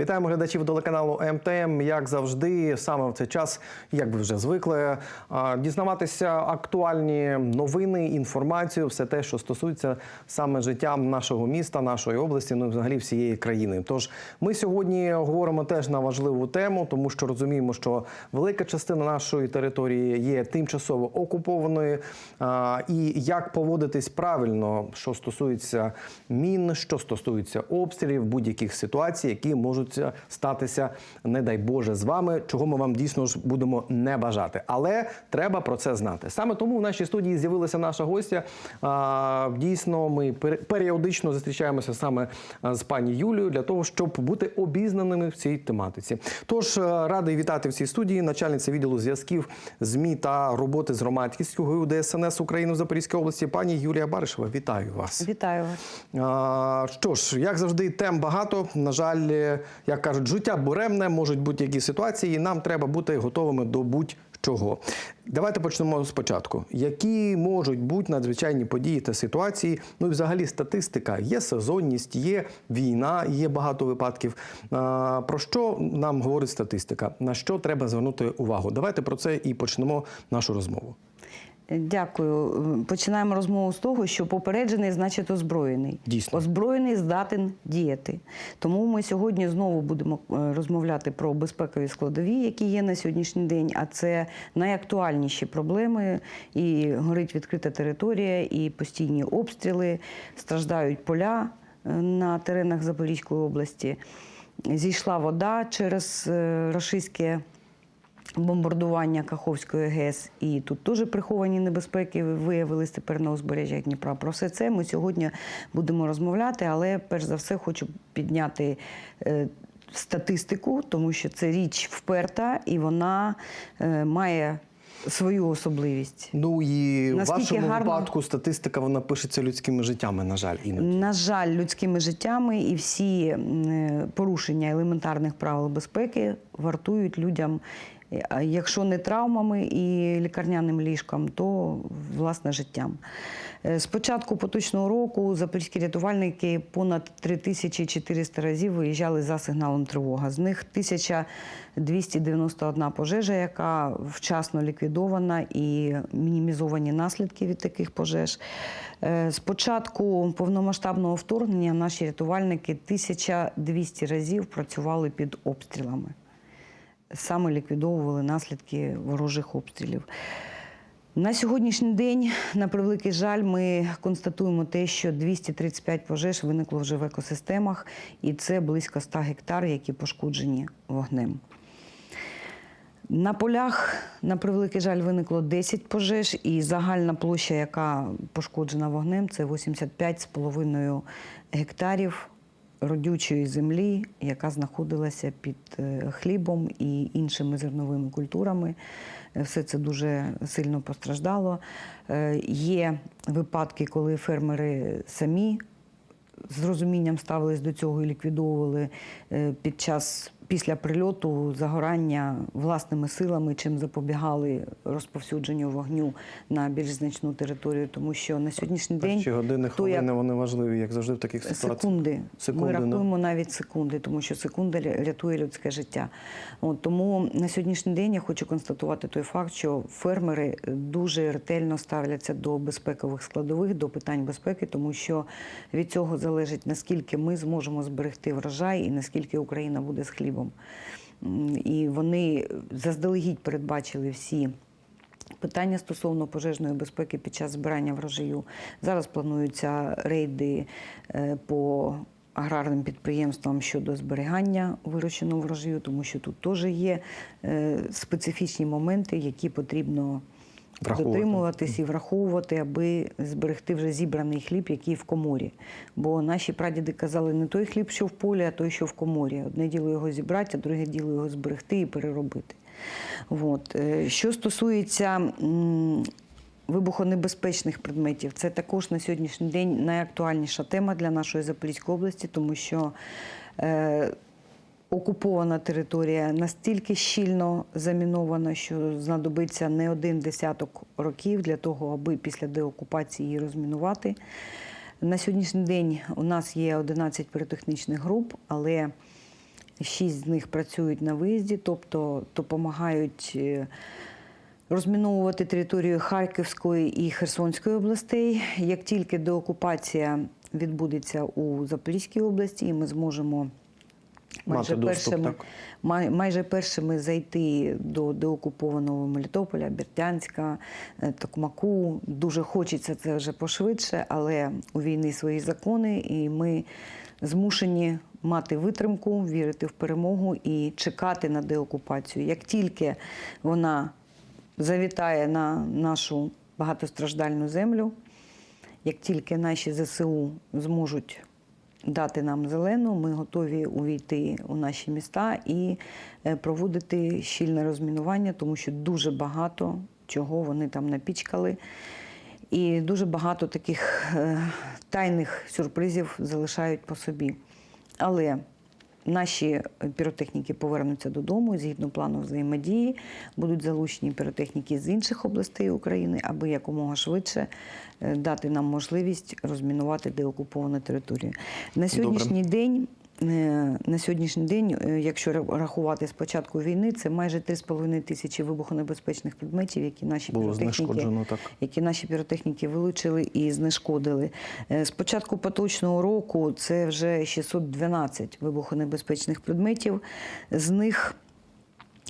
Вітаємо глядачів телеканалу МТМ. Як завжди, саме в цей час, як ви вже звикли, дізнаватися актуальні новини, інформацію, все те, що стосується саме життя нашого міста, нашої області, ну і взагалі всієї країни. Тож ми сьогодні говоримо теж на важливу тему, тому що розуміємо, що велика частина нашої території є тимчасово окупованою. І як поводитись правильно, що стосується мін, що стосується обстрілів, будь-яких ситуацій, які можуть статися, не дай Боже, з вами, чого ми вам дійсно ж будемо не бажати. Але треба про це знати. Саме тому в нашій студії з'явилася наша гостя. Дійсно, ми пер- періодично зустрічаємося саме з пані Юлією для того, щоб бути обізнаними в цій тематиці. Тож радий вітати в цій студії начальниця відділу зв'язків ЗМІ та роботи з громадськістю ГУ ДСНС України в Запорізькій області, пані Юлія Баришева. Вітаю вас. Вітаю вас. Що ж, як завжди, тем багато. На жаль, як кажуть, життя буремне, можуть бути які ситуації. і Нам треба бути готовими до будь-чого. Давайте почнемо спочатку. Які можуть бути надзвичайні події та ситуації? Ну і взагалі статистика. Є сезонність, є війна, є багато випадків. Про що нам говорить статистика? На що треба звернути увагу? Давайте про це і почнемо нашу розмову. Дякую. Починаємо розмову з того, що попереджений значить озброєний. Дійсно. Озброєний здатен діяти. Тому ми сьогодні знову будемо е, розмовляти про безпекові складові, які є на сьогоднішній день. А це найактуальніші проблеми. І горить відкрита територія, і постійні обстріли, страждають поля е, на теренах Запорізької області. Зійшла вода через е, рашистське бомбардування Каховської ГЕС, і тут теж приховані небезпеки виявились тепер на узбережжях Дніпра. Про все це ми сьогодні будемо розмовляти, але перш за все хочу підняти. е, Статистику, тому що це річ вперта і вона е, має свою особливість. Ну і в вашому гарно- випадку статистика вона пишеться людськими життями, на жаль, іноді. На жаль, людськими життями і всі е, порушення елементарних правил безпеки вартують людям, а якщо не травмами і лікарняним ліжком, то власне життям. Е, З початку поточного року запорізькі рятувальники понад 3400 разів виїжджали за сигналом тривога. З них 1291 пожежа, яка вчасно ліквідована і мінімізовані наслідки від таких пожеж. Е, З початку повномасштабного вторгнення наші рятувальники 1200 разів працювали під обстрілами. Саме ліквідовували наслідки ворожих обстрілів. На сьогоднішній день, на превеликий жаль, ми констатуємо те, що 235 пожеж виникло вже в екосистемах, і це близько 100 гектар, які пошкоджені вогнем. На полях, на превеликий жаль, виникло 10 пожеж, і загальна площа, яка пошкоджена вогнем, це 85,5 гектарів родючої землі, яка знаходилася під е, хлібом і іншими зерновими культурами. Е, Все це дуже сильно постраждало. Е, Є випадки, коли фермери самі з розумінням ставились до цього і ліквідовували під час після прильоту загорання власними силами, чим запобігали розповсюдженню вогню на більш значну територію, тому що на сьогоднішній день Перші години, то, як вони важливі, як завжди в таких ситуаціях. секунди. Секунди, Ми рахуємо навіть секунди, тому що секунда рятує людське життя. От, тому на сьогоднішній день я хочу констатувати той факт, що фермери дуже ретельно ставляться до безпекових складових, до питань безпеки, тому що від цього залежить наскільки ми зможемо зберегти врожай і наскільки Україна буде з хлібом. М, І вони заздалегідь передбачили всі. Питання стосовно пожежної безпеки під час збирання врожаю. Зараз плануються рейди е, по аграрним підприємствам щодо зберігання вирощеного врожаю, тому що тут теж є е, специфічні моменти, які потрібно. Дотримуватись і враховувати, аби зберегти вже зібраний хліб, який в коморі. Бо наші прадіди казали, не той хліб, що в полі, а той, що в коморі. Одне діло його зібрати, а друге діло його зберегти і переробити. От. Е, Що стосується вибухонебезпечних предметів, це також на сьогоднішній день найактуальніша тема для нашої Запорізької області, тому що е, окупована територія настільки щільно замінована, що знадобиться не один десяток років для того, аби після деокупації її розмінувати. На сьогоднішній день у нас є 11 піротехнічних груп, але Шість з них працюють на виїзді, тобто допомагають е, розміновувати територію Харківської і Херсонської областей. Як тільки деокупація відбудеться у Запорізькій області, і ми зможемо майже Мати доступ, першими, так. май- майже першими зайти до деокупованого Мелітополя, Бердянська, е, Токмаку. Дуже хочеться це вже пошвидше, але у війни свої закони, і ми змушені мати витримку, вірити в перемогу і чекати на деокупацію. Як тільки вона завітає на нашу багатостраждальну землю, як тільки наші ЗСУ зможуть дати нам зелену, ми готові увійти у наші міста і е, проводити щільне розмінування, тому що дуже багато чого вони там напічкали. І дуже багато таких е, тайних сюрпризів залишають по собі. Але наші піротехніки повернуться додому згідно плану взаємодії. Будуть залучені піротехніки з інших областей України, аби якомога швидше е, дати нам можливість розмінувати деокуповану територію. На сьогоднішній день. На сьогоднішній день, е, якщо рахувати з початку війни, це майже 3,5 тисячі вибухонебезпечних предметів, які наші Було піротехніки так. які наші піротехніки вилучили і знешкодили. Е, З початку поточного року це вже 612 вибухонебезпечних предметів. З них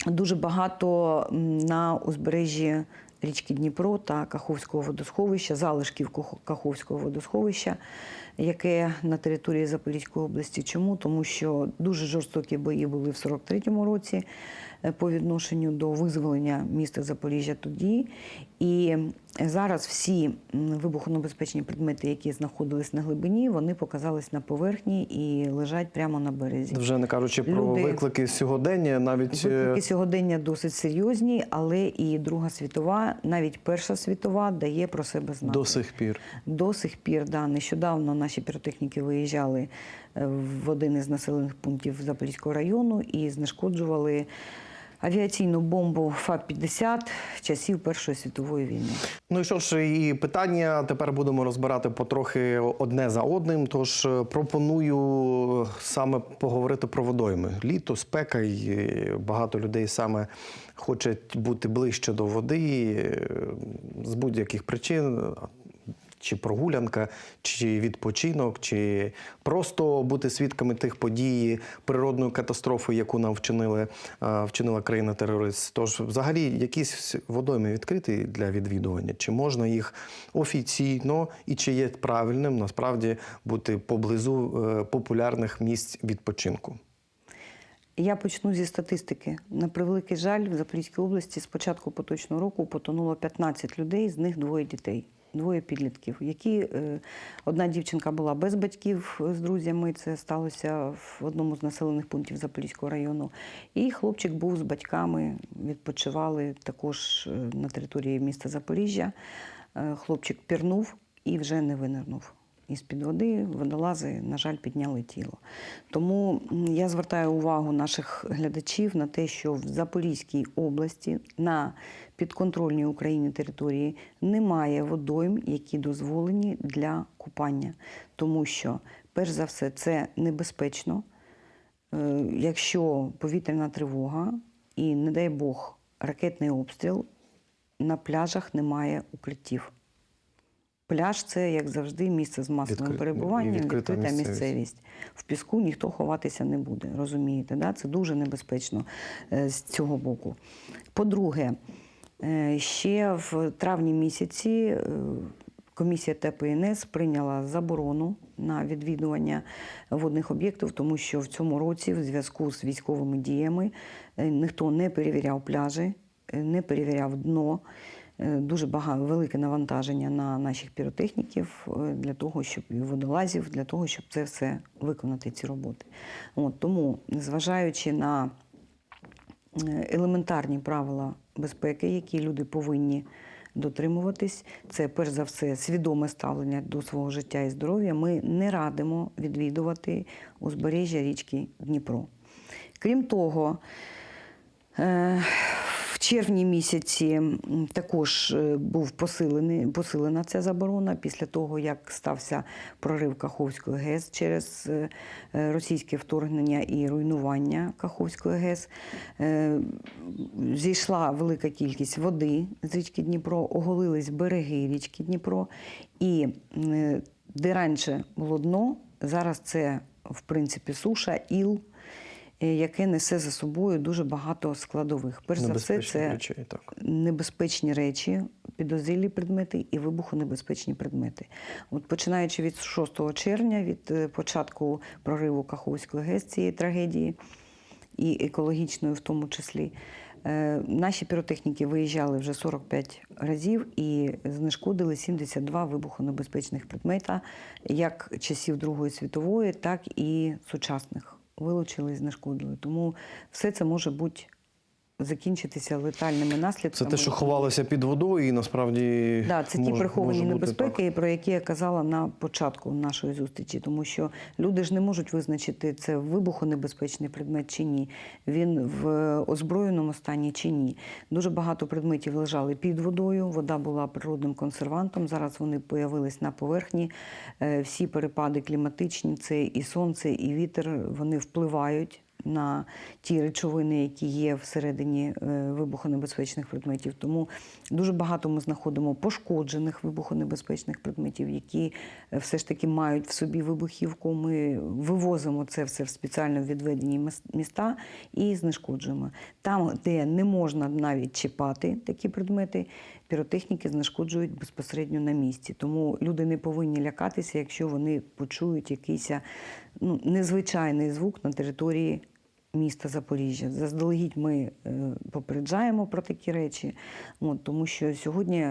дуже багато на узбережжі річки Дніпро та Каховського водосховища, залишків Каховського водосховища, яке на території Запорізької області. Чому? Тому що дуже жорстокі бої були в 43-му році по відношенню до визволення міста Запоріжжя тоді. І зараз всі вибухонебезпечні предмети, які знаходились на глибині, вони показались на поверхні і лежать прямо на березі. Вже не кажучи про Люди- виклики сьогодення, навіть е, Виклики сьогодення досить серйозні, але і Друга світова, навіть Перша світова, дає про себе знати. до сих пір. До сих пір, да, нещодавно наші піротехніки виїжджали е, в один із населених пунктів Запорізького району і знешкоджували авіаційну бомбу ФАП-50 часів Першої світової війни. Ну і що ж, і питання тепер будемо розбирати потрохи одне за одним. Тож е, пропоную саме поговорити про водойми. Літо, спека, і е, багато людей саме хочуть бути ближче до води е, з будь-яких причин. Чи прогулянка, чи відпочинок, чи просто бути свідками тих подій, природної катастрофи, яку нам вчинили, е, вчинила країна-терорист. Тож, взагалі, якісь водойми відкриті для відвідування, чи можна їх офіційно і чи є правильним насправді бути поблизу е, популярних місць відпочинку? Я почну зі статистики. На превеликий жаль, в Запорізькій області з початку поточного року потонуло 15 людей, з них двоє дітей. Двоє підлітків, які е, одна дівчинка була без батьків е, з друзями. Це сталося в одному з населених пунктів Запорізького району. І хлопчик був з батьками, відпочивали також е, на території міста Запоріжжя. Хлопчик пірнув і вже не винирнув. Із-під води водолази, на жаль, підняли тіло. Тому я звертаю увагу наших глядачів на те, що в Запорізькій області на підконтрольній Україні території немає водойм, які дозволені для купання. Тому що, перш за все, це небезпечно. Е, Якщо повітряна тривога і, не дай Бог, ракетний обстріл, на пляжах немає укриттів. Пляж це, як завжди, місце з масовим Відкри- перебуванням, відкрита відкрита, місцевість. місцевість. В піску ніхто ховатися не буде, розумієте? Да? Це дуже небезпечно е, з цього боку. По-друге, е, ще в травні місяці е, комісія ТПНС прийняла заборону на відвідування водних об'єктів, тому що в цьому році, в зв'язку з військовими діями, ніхто не перевіряв пляжі, не перевіряв дно. Е, Дуже багато велике навантаження на наших піротехніків е, для того, щоб і водолазів, для того, щоб це все виконати, ці роботи. От, тому, незважаючи на е, елементарні правила безпеки, які люди повинні дотримуватись, це перш за все свідоме ставлення до свого життя і здоров'я. Ми не радимо відвідувати узбережжя річки Дніпро. Крім того, червні місяці також е, був посилений, посилена ця заборона після того, як стався прорив Каховської ГЕС через е, е, російське вторгнення і руйнування Каховської ГЕС. Зійшла велика кількість води з річки Дніпро, оголились береги річки Дніпро. І де раніше було дно, зараз це в принципі суша, іл, яке несе за собою дуже багато складових. Перш за все, це речі, так. небезпечні речі, підозрілі предмети і вибухонебезпечні предмети. От починаючи від 6 червня, від е, початку прориву Каховської ГЕС цієї трагедії, і екологічної в тому числі. е, Наші піротехніки виїжджали вже 45 разів і знешкодили 72 вибухонебезпечних предмета, як часів Другої світової, так і сучасних. Вилучили і знешкодили. Тому все це може бути закінчитися летальними наслідками. Це те, що ховалося під водою, і насправді Да, це ті приховані може небезпеки, про які я казала на початку нашої зустрічі, тому що люди ж не можуть визначити, це вибухонебезпечний предмет чи ні, він в озброєному стані чи ні. Дуже багато предметів лежали під водою. Вода була природним консервантом. Зараз вони появились на поверхні. Е, Всі перепади кліматичні, це і сонце, і вітер, вони впливають на ті речовини, які є всередині е, вибухонебезпечних предметів. Тому дуже багато ми знаходимо пошкоджених вибухонебезпечних предметів, які е, все ж таки мають в собі вибухівку. Ми вивозимо це все в спеціально відведені міста і знешкоджуємо. Там, де не можна навіть чіпати такі предмети, піротехніки знешкоджують безпосередньо на місці. Тому люди не повинні лякатися, якщо вони почують якийсь ну, незвичайний звук на території міста Запоріжжя. Заздалегідь ми е, попереджаємо про такі речі, от, тому що сьогодні,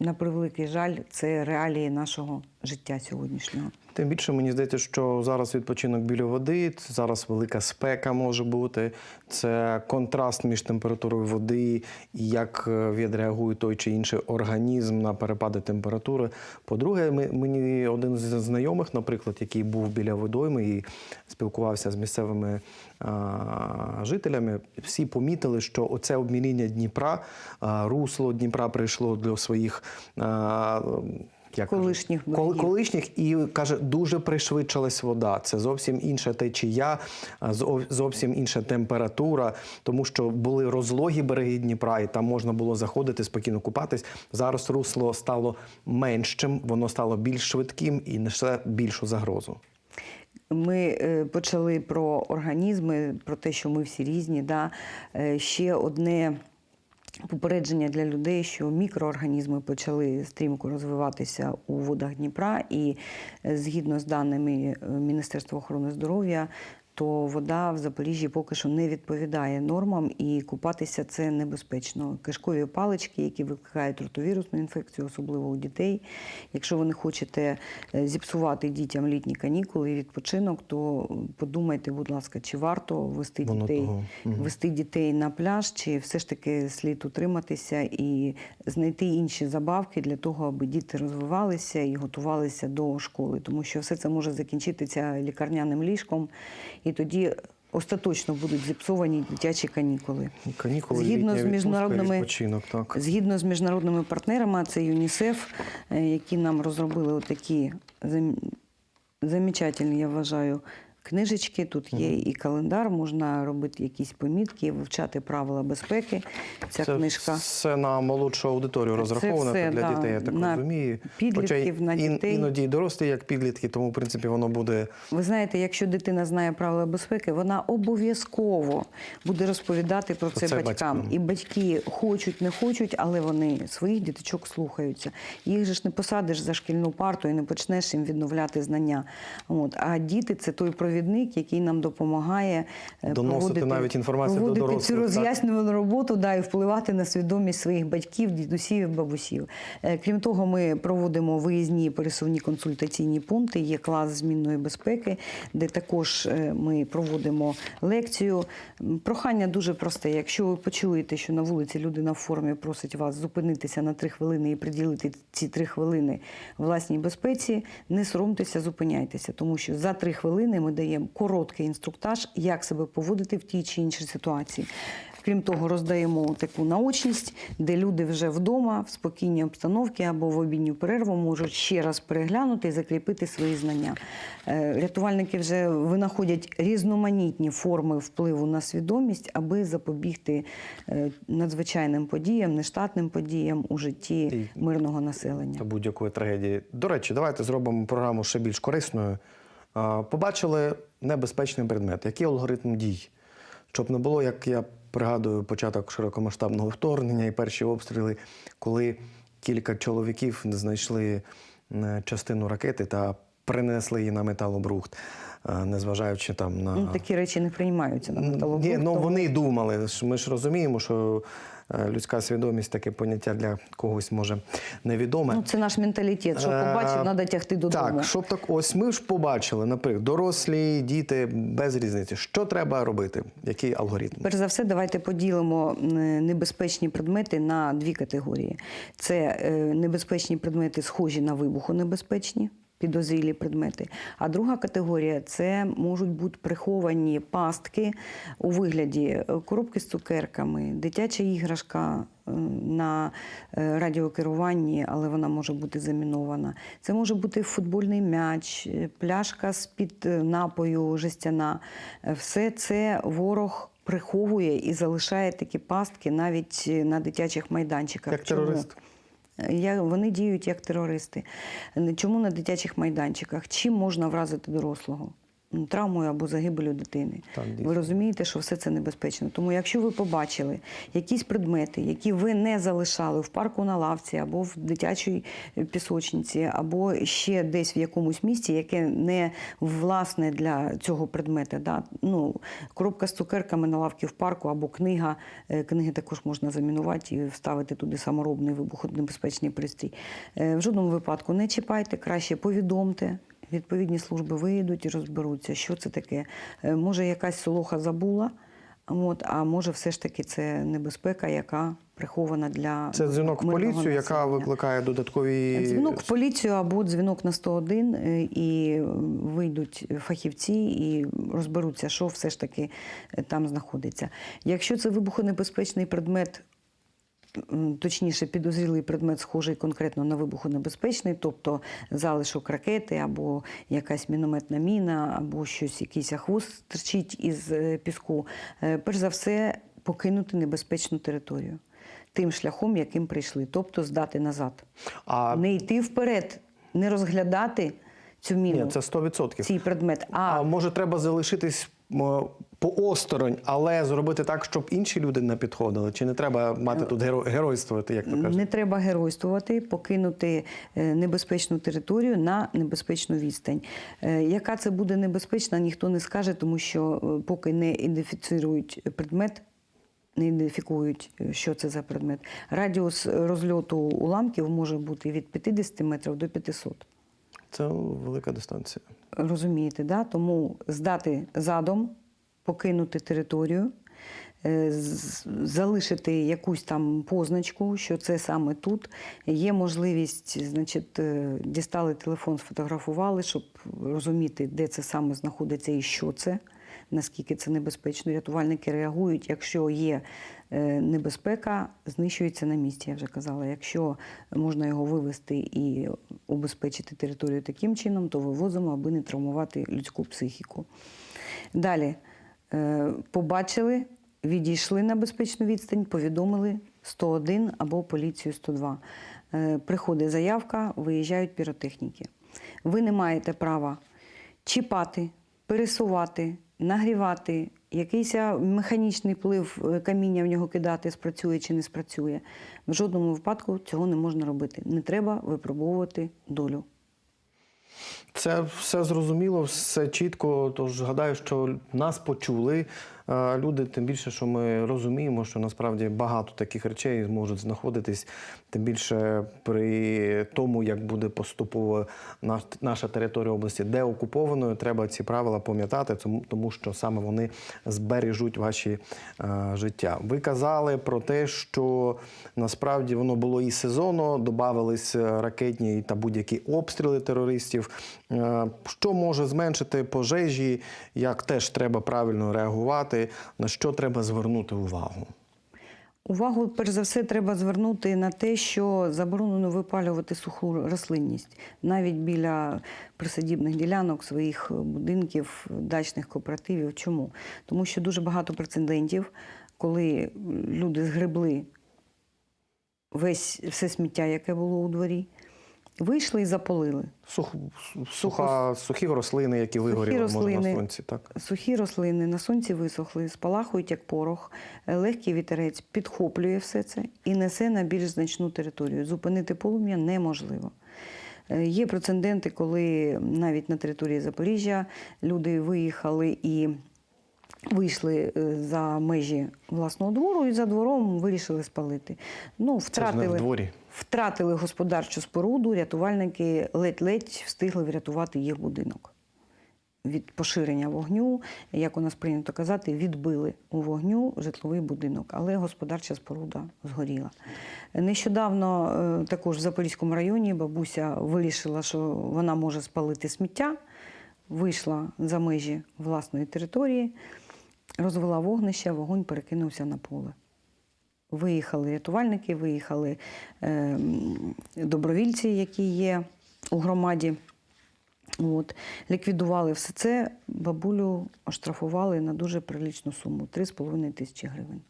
на превеликий жаль, це реалії нашого життя сьогоднішнього. Тим більше мені здається, що зараз відпочинок біля води, зараз велика спека може бути. Це контраст між температурою води і як е, відреагує той чи інший організм на перепади температури. По-друге, мені один з знайомих, наприклад, який був біля водойми і спілкувався з місцевими жителями, всі помітили, що оце обміління Дніпра, русло Дніпра прийшло до своїх. Як Колишніх кол- колишніх і каже, дуже пришвидшилась вода. Це зовсім інша течія, зовсім інша температура, тому що були розлогі береги Дніпра, і там можна було заходити спокійно купатись. Зараз русло стало меншим, воно стало більш швидким і несе більшу загрозу. Ми е, почали про організми, про те, що ми всі різні. Да? Е, Ще одне попередження для людей, що мікроорганізми почали стрімко розвиватися у водах Дніпра, і е, згідно з даними е, Міністерства охорони здоров'я. То вода в Запоріжжі поки що не відповідає нормам, і купатися це небезпечно. Кишкові палички, які викликають ротовірусну інфекцію, особливо у дітей. Якщо ви не хочете е, зіпсувати дітям літні канікули і відпочинок, то подумайте, будь ласка, чи варто вести Воно дітей, того. Вести дітей на пляж, чи все ж таки слід утриматися і знайти інші забавки для того, аби діти розвивалися і готувалися до школи, тому що все це може закінчитися лікарняним ліжком, і тоді остаточно будуть зіпсовані дитячі канікули. Канікули, Згідно з міжнародними- відпочинок, так. Згідно з міжнародними партнерами, це ЮНІСЕФ, е, які нам розробили такі замечательні, я вважаю, книжечки. Тут є і календар, можна робити якісь помітки, вивчати правила безпеки. Ця це книжка. все на молодшу аудиторію розраховано все, для да, дітей, я так на розумію. підлітків, Хоча на дітей. іноді дорослі, як підлітки, тому в принципі воно буде Ви знаєте, якщо дитина знає правила безпеки, вона обов'язково буде розповідати про Про це, це батькам. батькам. І батьки хочуть, не хочуть, але вони своїх діточок слухаються. Їх же ж не посадиш за шкільну парту і не почнеш їм відновляти знання. От. А діти це той провідник, який нам допомагає е, Доносити навіть інформацію до дорослих, цю так? роз'яснювальну роботу да, і впливати на свідомість своїх батьків, дідусів і бабусів. Е, Крім того, ми проводимо виїзні пересувні консультаційні пункти. Є клас змінної безпеки, де також е, ми проводимо лекцію. Прохання дуже просте. Якщо ви почуєте, що на вулиці людина в формі просить вас зупинитися на три хвилини і приділити ці три хвилини власній безпеці, не соромтеся, зупиняйтеся, тому що за три хвилини ми даємо короткий інструктаж, як себе поводити в тій чи іншій ситуації. Крім того, роздаємо таку наочність, де люди вже вдома, в спокійній обстановці або в обідню перерву можуть ще раз переглянути і закріпити свої знання. Е, Рятувальники вже винаходять різноманітні форми впливу на свідомість, аби запобігти е, надзвичайним подіям, нештатним подіям у житті мирного населення. та будь-якої трагедії. До речі, давайте зробимо програму ще більш корисною. Побачили небезпечний предмет. Який алгоритм дій? Щоб не було, як я пригадую, початок широкомасштабного вторгнення і перші обстріли, коли кілька чоловіків знайшли е, частину ракети та принесли її на металобрухт, е, незважаючи там на Ну, такі речі не приймаються на Ні, ну вони думали. Ми ж розуміємо, що людська свідомість таке поняття для когось може невідоме. Ну, це наш менталітет. Що Е, побачив, треба тягти додому. Так, щоб так, ось ми ж побачили, наприклад, дорослі, діти без різниці. Що треба робити? Який алгоритм? Перш за все, давайте поділимо е, небезпечні предмети на дві категорії: це е, небезпечні предмети, схожі на вибухонебезпечні. Підозрілі предмети. А друга категорія це можуть бути приховані пастки у вигляді е, коробки з цукерками, дитяча іграшка е, на е, радіокеруванні, але вона може бути замінована. Це може бути футбольний м'яч, пляшка з-під е, напою жестяна. Все це ворог приховує і залишає такі пастки навіть на дитячих майданчиках. Як Чому? Я, вони діють як терористи. Чому на дитячих майданчиках? Чим можна вразити дорослого? Травмою або загибелю дитини. Так, ви розумієте, що все це небезпечно. Тому, якщо ви побачили якісь предмети, які ви не залишали в парку на лавці, або в дитячій е, пісочниці, або ще десь в якомусь місці, яке не власне для цього предмета, да? ну, коробка з цукерками на лавці в парку або книга. Е, Книги також можна замінувати і вставити туди саморобний вибухонебезпечний пристрій. Е, В жодному випадку не чіпайте, краще повідомте. Відповідні служби виїдуть і розберуться, що це таке. Е, Може, якась солоха забула, от, а може, все ж таки це небезпека, яка прихована для Це дзвінок в поліцію, яка викликає додаткові Дзвінок в поліцію або дзвінок на 101, е, і е, вийдуть фахівці і розберуться, що все ж таки е, там знаходиться. Якщо це вибухонебезпечний предмет, точніше, підозрілий предмет, схожий конкретно на вибухонебезпечний, тобто залишок ракети, або якась мінометна міна, або щось, якийсь хвост стирчить із е, піску, е, перш за все покинути небезпечну територію. Тим шляхом, яким прийшли, тобто здати назад А не йти вперед, не розглядати цю міну, ні, це 100%. цей предмет. А, А може треба залишитись поосторонь, але зробити так, щоб інші люди не підходили? Чи не треба мати тут геро- геройствувати, як то кажуть? не треба геройствувати, покинути е, небезпечну територію на небезпечну відстань. Е, Яка це буде небезпечна, ніхто не скаже, тому що е, поки не ідентифіцирують предмет. Не ідентифікують, що це за предмет. Радіус розльоту уламків може бути від 50 метрів до 500. Це велика дистанція. Розумієте, да? тому здати задом, покинути територію, е, залишити якусь там позначку, що це саме тут. Є можливість, значить, е, дістали телефон, сфотографували, щоб розуміти, де це саме знаходиться і що це. Наскільки це небезпечно, рятувальники реагують. Якщо є е, небезпека, знищується на місці, я вже казала. Якщо можна його вивезти і убезпечити територію таким чином, то вивозимо, аби не травмувати людську психіку. Далі е, побачили, відійшли на безпечну відстань, повідомили 101 або поліцію 102. Е, Приходить заявка, виїжджають піротехніки. Ви не маєте права чіпати, пересувати, нагрівати, якийсь механічний вплив е, каміння в нього кидати, спрацює чи не спрацює. В жодному випадку цього не можна робити. Не треба випробовувати долю. Це все зрозуміло, все чітко. Тож гадаю, що нас почули люди, тим більше, що ми розуміємо, що насправді багато таких речей можуть знаходитись, тим більше при тому, як буде поступово наш- наша територія області деокупованою, треба ці правила пам'ятати, тому- що саме вони збережуть ваші життя. Ви казали про те, що насправді воно було і сезонно, додавались е, ракетні та будь-які обстріли терористів. Е, Що може зменшити пожежі, як теж треба правильно реагувати, на що треба звернути увагу? Увагу, перш за все, треба звернути на те, що заборонено випалювати суху рослинність навіть біля присадібних ділянок своїх будинків, дачних кооперативів. Чому? Тому що дуже багато прецедентів, коли люди згребли весь все сміття, яке було у дворі, вийшли і запалили. Сух, суха, сухі рослини, які вигоріли може, на сонці, так? Сухі рослини на сонці висохли, спалахують як порох, е, легкий вітерець підхоплює все це і несе на більш значну територію. Зупинити полум'я неможливо. Е, Є прецеденти, коли навіть на території Запоріжжя люди виїхали і вийшли е, за межі власного двору і за двором вирішили спалити. Ну, Це ж не в дворі. Втратили господарчу споруду, рятувальники ледь-ледь встигли врятувати їх будинок від поширення вогню, як у нас прийнято казати, відбили у вогню житловий будинок, але господарча споруда згоріла. Нещодавно е, також в Запорізькому районі бабуся вирішила, що вона може спалити сміття, вийшла за межі власної території, розвела вогнище, вогонь перекинувся на поле. Виїхали рятувальники, виїхали е, добровільці, які є у громаді. От. Ліквідували все це, бабулю оштрафували на дуже приличну суму 3,5 тисячі гривень.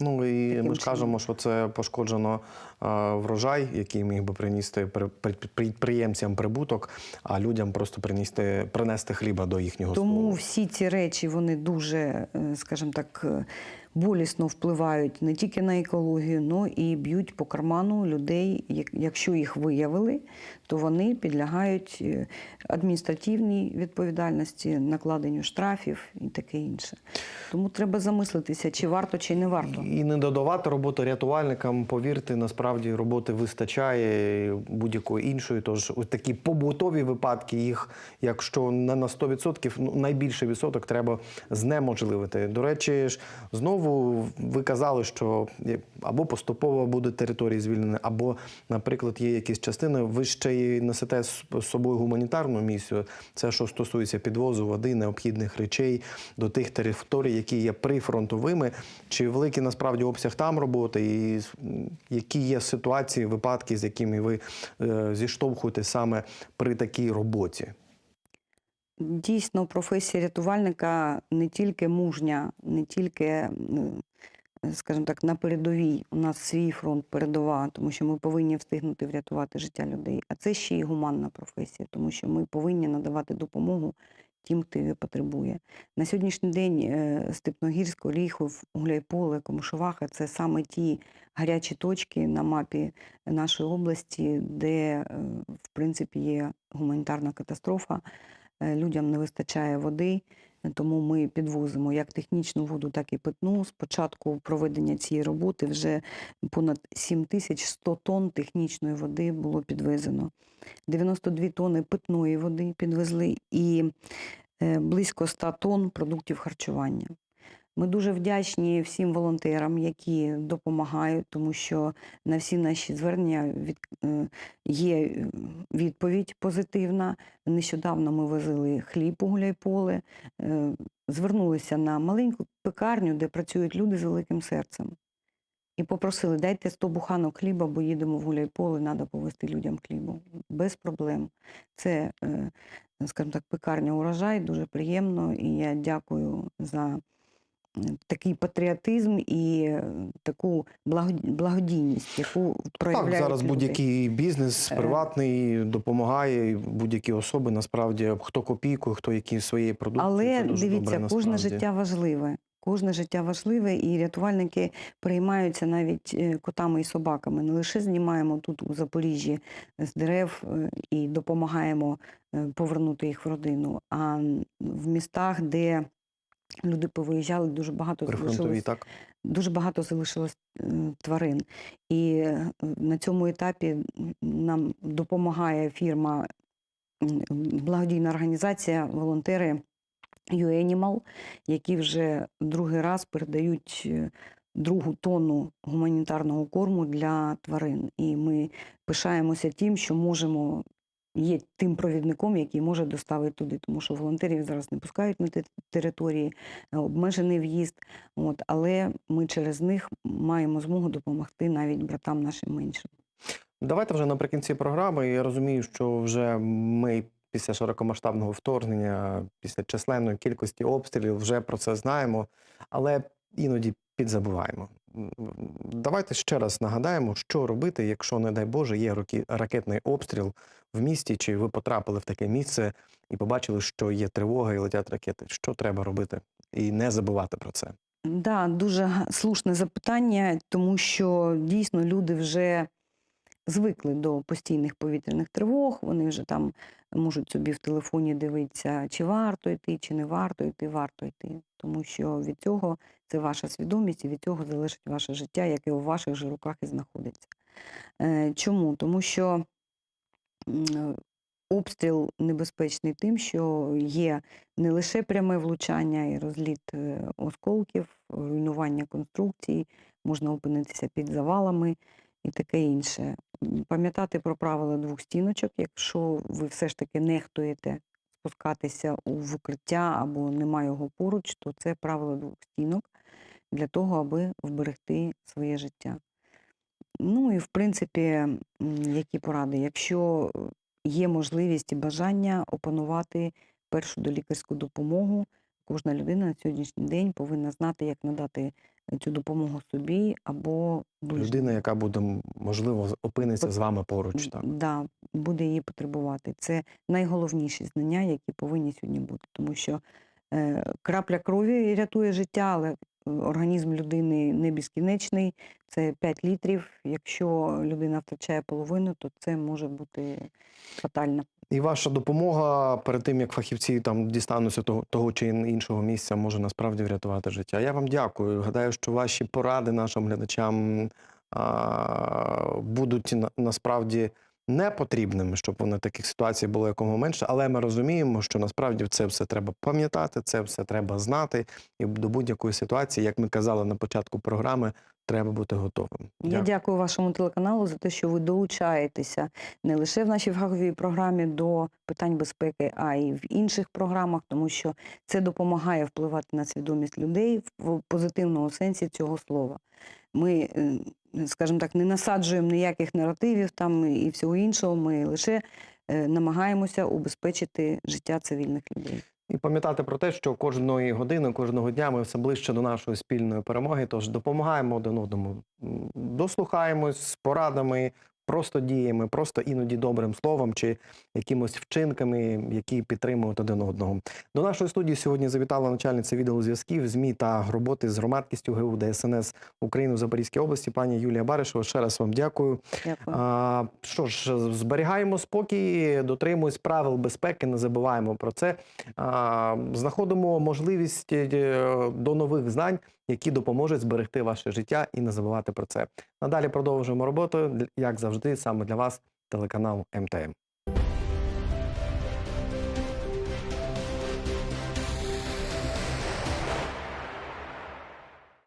Ну і Таким ми ж чином. кажемо, що це пошкоджено е, врожай, який міг би принести при- при- підприємцям прибуток, а людям просто принести, принести хліба до їхнього Тому столу. всі ці речі вони дуже, е, скажімо так, е, болісно впливають не тільки на екологію, але і б'ють по карману людей. Якщо їх виявили, то вони підлягають е, адміністративній відповідальності, накладенню штрафів і таке інше. Тому треба замислитися, чи варто, чи не варто. І не додавати роботи рятувальникам, повірте, насправді роботи вистачає будь-якої іншої. Тож такі побутові випадки, їх, якщо не на 100%, ну найбільший відсоток треба знеможливити. До речі, ж знову ви казали, що або поступово буде території звільнені, або, наприклад, є якісь частини. Ви ще й несете з з собою гуманітарну місію. Це що стосується підвозу води, необхідних речей до тих територій, які є прифронтовими. Чи великий насправді обсяг там роботи, і які є ситуації, випадки, з якими ви е, зіштовхуєте саме при такій роботі? Дійсно, професія рятувальника не тільки мужня, не тільки, м, скажімо так, на передовій у нас свій фронт передова, тому що ми повинні встигнути врятувати життя людей. А це ще й гуманна професія, тому що ми повинні надавати допомогу тим, хто її потребує. На сьогоднішній день е, Степногірськ, Оріхов, Гуляйполе, Комишуваха це саме ті гарячі точки на мапі нашої області, де, е, в принципі, є гуманітарна катастрофа е, людям не вистачає води, е, тому ми підвозимо як технічну воду, так і питну. З початку проведення цієї роботи вже понад 7100 тонн технічної води було підвезено. 92 тонни питної води підвезли і е, близько 100 тонн продуктів харчування. Ми дуже вдячні всім волонтерам, які допомагають, тому що на всі наші звернення від, е, є е, відповідь позитивна. Нещодавно ми возили хліб у Гуляйполе, е, звернулися на маленьку пекарню, де працюють люди з великим серцем. І попросили, дайте 100 буханок хліба, бо їдемо в Гуляйполе, треба повезти людям хлібу. Без проблем. Це, скажімо так, пекарня урожай, дуже приємно. І я дякую за такий патріотизм і таку благодійність, яку проявляють Так, зараз будь-який бізнес Е. приватний допомагає, будь-які особи насправді хто копійкою, хто які свої продукти. Але дивіться, добре, кожне насправді. життя важливе. Кожне життя важливе, і рятувальники приймаються навіть е, котами і собаками. Не лише знімаємо тут у Запоріжжі з дерев е, і допомагаємо повернути їх в родину, а в містах, де люди повиїжджали, дуже багато залишилось так. дуже багато залишилось тварин. І е, на цьому етапі нам допомагає фірма, благодійна організація, волонтери UAnimal, які вже другий раз передають е, другу тонну гуманітарного корму для тварин. І ми пишаємося тим, що можемо є тим провідником, який може доставити туди, тому що волонтерів зараз не пускають на те- території, е, обмежений в'їзд. От, але ми через них маємо змогу допомогти навіть братам нашим меншим. Давайте вже наприкінці програми. Я розумію, що вже ми після широкомасштабного вторгнення, після численної кількості обстрілів вже про це знаємо, але іноді підзабуваємо. Давайте ще раз нагадаємо, що робити, якщо, не дай Боже, є ракетний обстріл в місті, чи ви потрапили в таке місце і побачили, що є тривога і летять ракети. Що треба робити? І не забувати про це. Да, дуже слушне запитання, тому що дійсно люди вже звикли до постійних повітряних тривог. Вони вже там можуть собі в телефоні дивитися, чи варто йти, чи не варто йти, варто йти. Тому що від цього це ваша свідомість, і від цього залежить ваше життя, яке у ваших же руках і знаходиться. Е, Чому? Тому що обстріл небезпечний тим, що є не лише пряме влучання і розліт е, осколків, руйнування конструкцій, можна опинитися під завалами і таке інше. Пам'ятати про правила двох стіночок, якщо ви все ж таки нехтуєте спускатися у укриття або немає його поруч, то це правило двох стінок для того, аби вберегти своє життя. Ну і в принципі, які поради? Якщо е, є можливість і бажання опанувати першу долікарську допомогу, кожна людина на сьогоднішній день повинна знати, як надати цю допомогу собі або ближньому. Людина, яка буде, можливо, опиниться з вами поруч. Так. Да, буде її потребувати. Це найголовніші знання, які повинні сьогодні бути. Тому що е, крапля крові рятує життя, але організм людини не безкінечний. Це 5 літрів. Якщо людина втрачає половину, то це може бути фатально. І ваша допомога перед тим, як фахівці там дістануться того, того чи іншого місця, може насправді врятувати життя. Я вам дякую. Гадаю, що ваші поради нашим глядачам а, будуть на, насправді не потрібними, щоб вони таких ситуацій було якомога менше. Але ми розуміємо, що насправді це все треба пам'ятати, це все треба знати. І до будь-якої ситуації, як ми казали на початку програми, треба бути готовим. Я дякую вашому телеканалу за те, що ви долучаєтеся не лише в нашій фаховій програмі до питань безпеки, а й в інших програмах, тому що це допомагає впливати на свідомість людей в позитивному сенсі цього слова. Ми, е, скажімо так, не насаджуємо ніяких наративів там і всього іншого. Ми лише е, намагаємося убезпечити життя цивільних людей. І пам'ятати про те, що кожної години, кожного дня ми все ближче до нашої спільної перемоги. Тож допомагаємо один одному, дослухаємось з порадами, просто діями, просто іноді добрим словом чи якимось вчинками, які підтримують один одного. До нашої студії сьогодні завітала начальниця відділу зв'язків, ЗМІ та роботи з громадськістю ГУ ДСНС України у Запорізькій області, пані Юлія Баришева. Ще раз вам дякую. Дякую. А, що ж, зберігаємо спокій, дотримуємось правил безпеки, не забуваємо про це. А, знаходимо можливість е, до нових знань, які допоможуть зберегти ваше життя і не забувати про це. Надалі продовжуємо роботу, як завжди, саме для вас, телеканал МТМ.